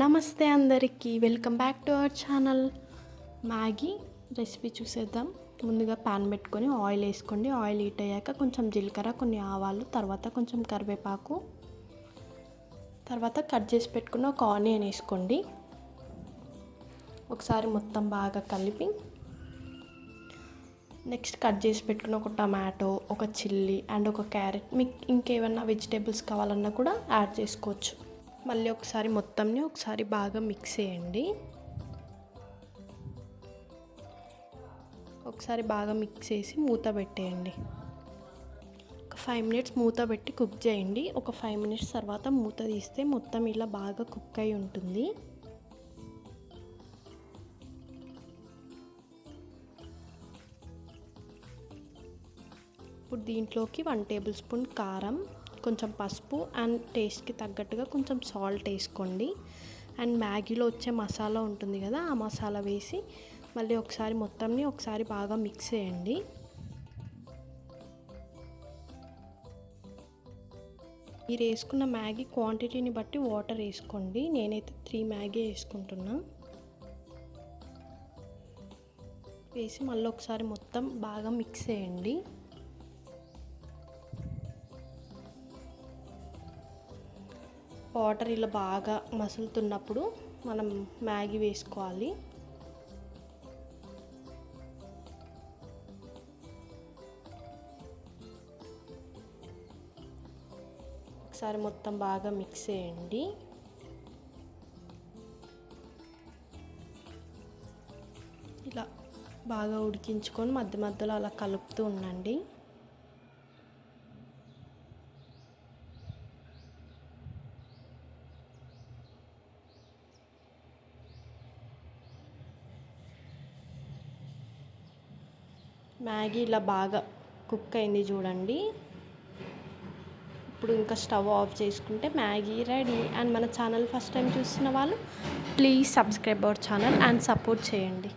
నమస్తే అందరికీ welcome back to our channel. Maggi recipe చూసేద్దాం. ముందుగా పాన్ పెట్టుకొని ఆయిల్ వేసుకోండి. ఆయిల్ హీట్ అయ్యాక కొంచెం జీలకర్ర కొన్ని ఆవాలు తర్వాత కొంచెం కరివేపాకు తర్వాత కట్ చేసి పెట్టుకున్న ఒక ఆనియన్ వేసుకోండి. ఒకసారి మొత్తం బాగా కలిపి నెక్స్ట్ కట్ చేసి పెట్టుకున్న ఒక టమాటో ఒక చిల్లీ అండ్ ఒక క్యారెట్ మీకు ఇంకేమైనా వెజిటేబుల్స్ కావాలన్నా కూడా యాడ్ చేసుకోవచ్చు. మళ్ళీ ఒకసారి మొత్తంని ఒకసారి బాగా మిక్స్ చేయండి. ఒకసారి బాగా మిక్స్ చేసి మూత పెట్టేయండి. ఒక ఫైవ్ మినిట్స్ మూత పెట్టి కుక్ చేయండి. ఒక ఫైవ్ మినిట్స్ తర్వాత మూత తీస్తే మొత్తం ఇలా బాగా కుక్ అయి ఉంటుంది. ఇప్పుడు దీంట్లోకి వన్ టేబుల్ స్పూన్ కారం కొంచెం పసుపు అండ్ టేస్ట్కి తగ్గట్టుగా కొంచెం సాల్ట్ వేసుకోండి. అండ్ మ్యాగీలో వచ్చే మసాలా ఉంటుంది కదా ఆ మసాలా వేసి మళ్ళీ ఒకసారి మొత్తంని ఒకసారి బాగా మిక్స్ చేయండి. మీరు వేసుకున్న మ్యాగీ క్వాంటిటీని బట్టి వాటర్ వేసుకోండి. నేనైతే త్రీ మ్యాగీ వేసుకుంటున్నా. వేసి మళ్ళీ ఒకసారి మొత్తం బాగా మిక్స్ చేయండి. వాటర్ ఇలా బాగా మసులుతున్నప్పుడు మనం మ్యాగీ వేసుకోవాలి. ఒకసారి మొత్తం బాగా మిక్స్ చేయండి. ఇలా బాగా ఉడికించుకొని మధ్య మధ్యలో అలా కలుపుతూ ఉండండి. మ్యాగీ ఇలా బాగా కుక్ అయింది చూడండి. ఇప్పుడు ఇంకా స్టవ్ ఆఫ్ చేసుకుంటే మ్యాగీ రెడీ. అండ్ మన ఛానల్ ఫస్ట్ టైం చూస్తున్న వాళ్ళు please subscribe our channel and support చేయండి.